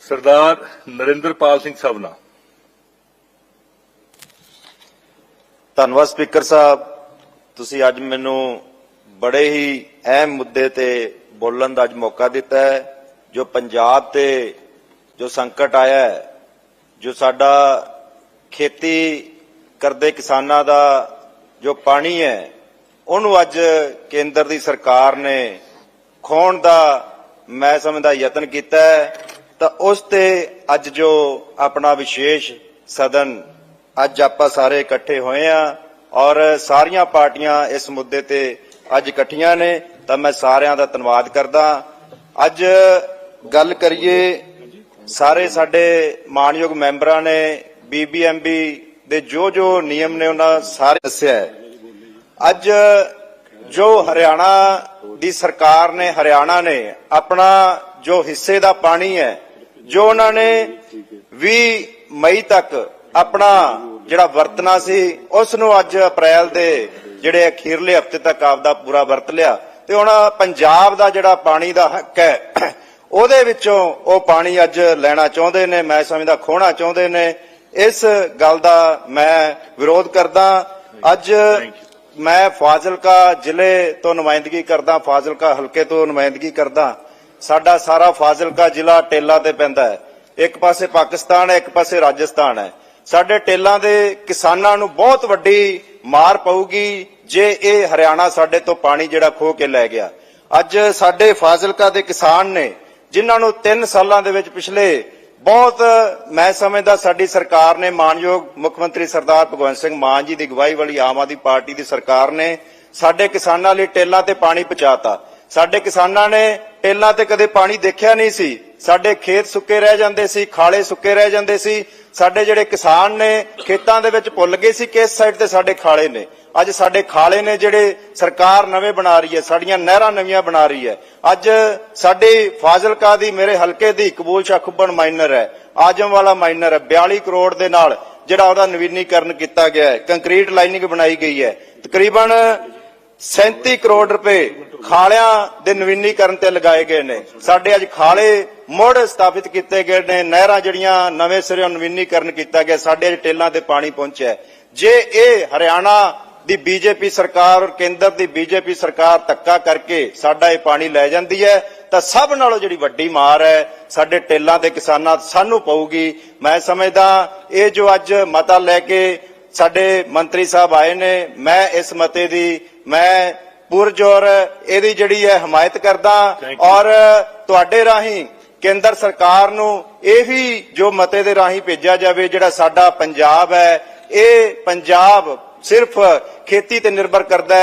ਸਰਦਾਰ ਨਰਿੰਦਰਪਾਲ ਸਿੰਘ ਸਭਨਾ। ਧੰਨਵਾਦ ਸਪੀਕਰ ਸਾਹਿਬ। ਤੁਸੀਂ ਅੱਜ ਮੈਨੂੰ ਬੜੇ ਹੀ ਅਹਿਮ ਮੁੱਦੇ ਤੇ ਬੋਲਣ ਦਾ ਅੱਜ ਮੌਕਾ ਦਿੱਤਾ ਹੈ, ਜੋ ਪੰਜਾਬ ਤੇ ਜੋ ਸੰਕਟ ਆਇਆ ਹੈ, ਜੋ ਸਾਡਾ ਖੇਤੀ ਕਰਦੇ ਕਿਸਾਨਾਂ ਦਾ ਜੋ ਪਾਣੀ ਹੈ, ਉਹਨੂੰ ਅੱਜ ਕੇਂਦਰ ਦੀ ਸਰਕਾਰ ਨੇ ਖੋਣ ਦਾ ਮੈਂ ਸਮਝਦਾ ਯਤਨ ਕੀਤਾ ਹੈ। ਤਾਂ ਉਸ ਤੇ ਅੱਜ ਜੋ ਆਪਣਾ ਵਿਸ਼ੇਸ਼ ਸਦਨ ਅੱਜ ਆਪਾਂ ਸਾਰੇ ਇਕੱਠੇ ਹੋਏ ਆ ਔਰ ਸਾਰੀਆਂ ਪਾਰਟੀਆਂ ਇਸ ਮੁੱਦੇ ਤੇ ਅੱਜ ਇਕੱਠੀਆਂ ਨੇ, ਤਾਂ ਮੈਂ ਸਾਰਿਆਂ ਦਾ ਧੰਨਵਾਦ ਕਰਦਾ। ਅੱਜ ਗੱਲ ਕਰੀਏ ਸਾਰੇ ਸਾਡੇ ਮਾਨਯੋਗ ਮੈਂਬਰਾਂ ਨੇ ਬੀਬੀਐਮਬੀ ਦੇ ਜੋ ਜੋ ਨਿਯਮ ਨੇ ਉਹਨਾਂ ਸਾਰੇ ਦੱਸਿਆ ਅੱਜ ਜੋ ਹਰਿਆਣਾ ਦੀ ਸਰਕਾਰ ਨੇ, ਹਰਿਆਣਾ ਨੇ ਆਪਣਾ ਜੋ ਹਿੱਸੇ ਦਾ ਪਾਣੀ ਹੈ ਜੋ ਉਹਨਾਂ ਨੇ 20 ਮਈ ਤੱਕ ਆਪਣਾ ਜਿਹੜਾ ਵਰਤਣਾ ਸੀ ਉਸ ਨੂੰ ਅੱਜ ਅਪ੍ਰੈਲ ਦੇ ਜਿਹੜੇ ਅਖੀਰਲੇ ਹਫ਼ਤੇ ਤੱਕ ਆਪਦਾ ਪੂਰਾ ਵਰਤ ਲਿਆ। ਤੇ ਹੁਣ ਪੰਜਾਬ ਦਾ ਜਿਹੜਾ ਪਾਣੀ ਦਾ ਹੱਕ ਹੈ, ਉਹਦੇ ਵਿੱਚੋਂ ਉਹ ਪਾਣੀ ਅੱਜ ਲੈਣਾ ਚਾਹੁੰਦੇ ਨੇ, ਮੈਂ ਸਮਝਦਾ ਖੋਣਾ ਚਾਹੁੰਦੇ ਨੇ। ਇਸ ਗੱਲ ਦਾ ਮੈਂ ਵਿਰੋਧ ਕਰਦਾ। ਅੱਜ ਮੈਂ ਫਾਜ਼ਿਲਕਾ ਜ਼ਿਲ੍ਹੇ ਤੋਂ ਨੁਮਾਇੰਦਗੀ ਕਰਦਾ, ਫਾਜ਼ਿਲਕਾ ਹਲਕੇ ਤੋਂ ਨੁਮਾਇੰਦਗੀ ਕਰਦਾ। ਸਾਡਾ ਸਾਰਾ ਫਾਜ਼ਿਲਕਾ ਜ਼ਿਲ੍ਹਾ ਟੇਲਾ ਤੇ ਪੈਂਦਾ ਹੈ। ਇੱਕ ਪਾਸੇ ਪਾਕਿਸਤਾਨ ਹੈ, ਇੱਕ ਪਾਸੇ ਰਾਜਸਥਾਨ ਹੈ। ਸਾਡੇ ਟੇਲਾਂ ਦੇ ਕਿਸਾਨਾਂ ਨੂੰ ਬਹੁਤ ਵੱਡੀ ਮਾਰ ਪਊਗੀ ਜੇ ਇਹ ਹਰਿਆਣਾ ਸਾਡੇ ਤੋਂ ਪਾਣੀ ਜਿਹੜਾ ਖੋ ਕੇ ਲੈ ਗਿਆ। ਅੱਜ ਸਾਡੇ ਫਾਜ਼ਿਲਕਾ ਦੇ ਕਿਸਾਨ ਨੇ, ਜਿਨ੍ਹਾਂ ਨੂੰ 3 ਸਾਲਾਂ ਦੇ ਵਿੱਚ ਪਿਛਲੇ ਬਹੁਤ ਮੈਂ ਸਮਝਦਾ ਸਾਡੀ ਸਰਕਾਰ ਨੇ, ਮਾਨਯੋਗ ਮੁੱਖ ਮੰਤਰੀ ਸਰਦਾਰ ਭਗਵੰਤ ਸਿੰਘ ਮਾਨ ਜੀ ਦੀ ਅਗਵਾਈ ਵਾਲੀ ਆਮ ਆਦਮੀ ਪਾਰਟੀ ਦੀ ਸਰਕਾਰ ਨੇ ਸਾਡੇ ਕਿਸਾਨਾਂ ਲਈ ਟੇਲਾਂ ਤੇ ਪਾਣੀ ਪਹੁੰਚਾਤਾ ਸਾਡੇ ਕਿਸਾਨਾਂ ਨੇ ਟੇਲਾਂ ਤੇ ਕਦੇ ਪਾਣੀ ਦੇਖਿਆ ਨਹੀਂ ਸੀ। ਸਾਡੇ ਖੇਤ ਸੁੱਕੇ ਰਹਿ ਜਾਂਦੇ ਸੀ, ਖਾਲੇ ਸੁੱਕੇ ਰਹਿ ਜਾਂਦੇ ਸੀ। ਸਾਡੇ ਜਿਹੜੇ ਕਿਸਾਨ ਨੇ, ਖੇਤਾਂ ਦੇ ਵਿੱਚ ਭੁੱਲ ਗਏ ਸੀ ਕਿ ਇਸ ਸਾਈਡ ਤੇ ਸਾਡੇ ਖਾਲੇ ਨੇ। ਅੱਜ ਸਾਡੇ ਖਾਲੇ ਨੇ ਜਿਹੜੇ ਸਰਕਾਰ ਨਵੇਂ ਬਣਾ ਰਹੀ ਹੈ, ਸਾਡੀਆਂ ਨਹਿਰਾਂ ਨਵੀਆਂ ਬਣਾ ਰਹੀ ਹੈ। ਅੱਜ ਸਾਡੇ ਫਾਜ਼ਿਲਕਾ ਦੀ ਮੇਰੇ ਹਲਕੇ ਦੀ ਕਬੂਲ ਸ਼ਾਹ ਖੁੱਬਣ ਮਾਈਨਰ ਹੈ। ਆਜਮ ਵਾਲਾ ਮਾਈਨਰ ਹੈ। 42 ਕਰੋੜ ਦੇ ਨਾਲ ਜਿਹੜਾ ਉਹਦਾ ਨਵੀਨੀਕਰਨ ਕੀਤਾ ਗਿਆ ਹੈ। ਕੰਕਰੀਟ ਲਾਈਨਿੰਗ ਬਣਾਈ ਗਈ ਹੈ। ਤਕਰੀਬਨ 37 ਕਰੋੜ ਰੁਪਏ ਖਾਲਿਆਂ ਦੇ ਨਵੀਨੀਕਰਨ ਤੇ ਲਗਾਏ ਗਏ ਨੇ। ਸਾਡੇ ਅੱਜ ਖਾਲੇ ਮੁੜ ਸਥਾਪਿਤ ਕੀਤੇ ਗਏ ਨੇ। ਨਹਿਰਾਂ ਜਿਹੜੀਆਂ ਨਵੇਂ ਸਿਰਿਓਂ ਨਵੀਨੀਕਰਨ ਕੀਤਾ ਗਿਆ, ਸਾਡੇ ਅੱਜ ਟੇਲਾਂ ਤੇ ਪਾਣੀ ਪਹੁੰਚਿਆ ਜੇ ਇਹ ਹਰਿਆਣਾ ਦੀ ਬੀਜੇਪੀ ਸਰਕਾਰ ਔਰ ਕੇਂਦਰ ਦੀ ਬੀਜੇਪੀ ਸਰਕਾਰ ਧੱਕਾ ਕਰਕੇ ਸਾਡਾ ਇਹ ਪਾਣੀ ਲੈ ਜਾਂਦੀ ਹੈ, ਤਾਂ ਸਭ ਨਾਲੋਂ ਜਿਹੜੀ ਵੱਡੀ ਮਾਰ ਹੈ, ਸਾਡੇ ਟੇਲਾਂ ਦੇ ਕਿਸਾਨਾਂ ਸਾਨੂੰ ਪਊਗੀ। ਮੈਂ ਸਮਝਦਾ ਇਹ ਜੋ ਅੱਜ ਮਤਾ ਲੈ ਕੇ ਸਾਡੇ ਮੰਤਰੀ ਸਾਹਿਬ ਆਏ ਨੇ, ਮੈਂ ਇਸ ਮਤੇ ਦੀ, ਮੈਂ ਪੁਰਜੋਰ ਇਹਦੀ ਜਿਹੜੀ ਹੈ ਹਮਾਇਤ ਕਰਦਾ. ਔਰ ਤੁਹਾਡੇ ਰਾਹੀਂ ਕੇਂਦਰ ਸਰਕਾਰ ਨੂੰ ਇਹ ਵੀ ਜੋ ਮਤੇ ਦੇ ਰਾਹੀਂ ਭੇਜਿਆ ਜਾਵੇ ਜਿਹੜਾ ਸਾਡਾ ਪੰਜਾਬ ਹੈ ਇਹ ਪੰਜਾਬ ਸਿਰਫ ਖੇਤੀ ਤੇ ਨਿਰਭਰ ਕਰਦਾ ਹੈ